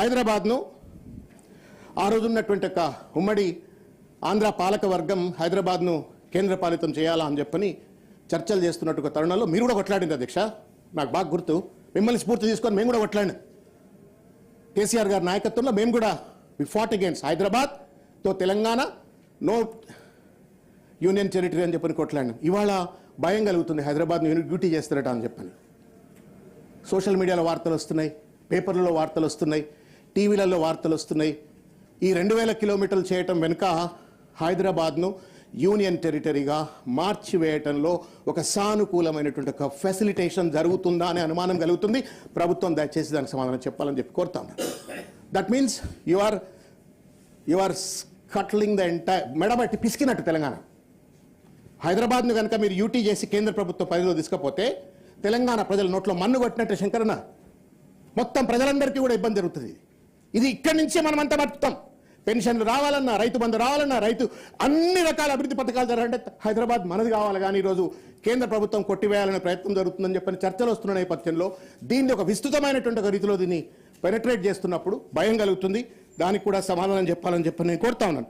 హైదరాబాద్ను ఆ రోజు ఉన్నటువంటి ఒక ఉమ్మడి ఆంధ్ర పాలక వర్గం హైదరాబాద్ను కేంద్రపాలితం చేయాలా అని చెప్పని చర్చలు చేస్తున్నట్టు ఒక తరుణంలో మీరు కూడా కొట్లాడింది అధ్యక్ష. నాకు బాగా గుర్తు. మిమ్మల్ని స్ఫూర్తి తీసుకొని మేము కూడా కొట్లాడినాం. కేసీఆర్ గారి నాయకత్వంలో మేము కూడా వి ఫాట్ అగేన్స్ హైదరాబాద్తో తెలంగాణ నో యూనియన్ టెరిటరీ అని చెప్పని కొట్లాడినాం. ఇవాళ భయం కలుగుతుంది హైదరాబాద్ను యూనిట్ డ్యూటీ చేస్తారట అని చెప్పని. సోషల్ మీడియాలో వార్తలు వస్తున్నాయి పేపర్లలో వార్తలు వస్తున్నాయి. టీవీలలో వార్తలు వస్తున్నాయి. ఈ రెండు వేల కిలోమీటర్లు చేయటం వెనుక హైదరాబాద్ను యూనియన్ టెరిటరీగా మార్చివేయటంలో ఒక సానుకూలమైనటువంటి ఒక ఫెసిలిటేషన్ జరుగుతుందా అనే అనుమానం కలుగుతుంది. ప్రభుత్వం దయచేసి దానికి సమాధానం చెప్పాలని చెప్పి కోరుతాం. That means you are you are cutting the entire మెడబట్టి పిసికినట్టు తెలంగాణ. హైదరాబాద్ను కనుక మీరు యూటీ చేసి కేంద్ర ప్రభుత్వ పరిధిలో తీసుకపోతే తెలంగాణ ప్రజల నోట్లో మన్ను కొట్టినట్టు శంకరన్న. మొత్తం ప్రజలందరికీ కూడా ఇబ్బంది జరుగుతుంది. ఇది ఇక్కడి నుంచే మనమంతా బతుకుతాం. పెన్షన్లు రావాలన్నా రైతు బంధు రావాలన్నా రైతు అన్ని రకాల అభివృద్ధి పథకాలు జరగాలంటే హైదరాబాద్ మనది కావాలి కానీ ఈరోజు కేంద్ర ప్రభుత్వం కొట్టివేయాలనే ప్రయత్నం జరుగుతుందని చెప్పని చర్చలు వస్తున్న నేపథ్యంలో. దీన్ని ఒక విస్తృతమైనటువంటి ఒక రీతిలో దీన్ని పెనట్రేట్ చేస్తున్నప్పుడు భయం కలుగుతుంది. దానికి కూడా సమాధానం చెప్పాలని చెప్పని నేను కోరుతా ఉన్నాను.